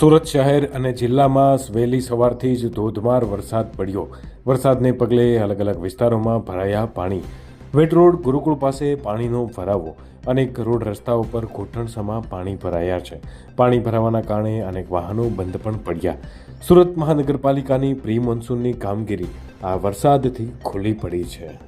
સુરત શહેર અને જિલ્લામાં વહેલી સવારથી જ ધોધમાર વરસાદ પડ્યો. વરસાદને પગલે અલગ અલગ વિસ્તારોમાં ભરાયા પાણી. વેટ રોડ ગુરુકુળ પાસે પાણીનો ભરાવો. અનેક રોડ રસ્તા ઉપર ઘૂંટણસમાં પાણી ભરાયા છે. પાણી ભરાવાના કારણે અનેક વાહનો બંધ પણ પડ્યા. સુરત મહાનગરપાલિકાની પ્રી મોન્સૂનની કામગીરી આ વરસાદથી ખુલ્લી પડી છે.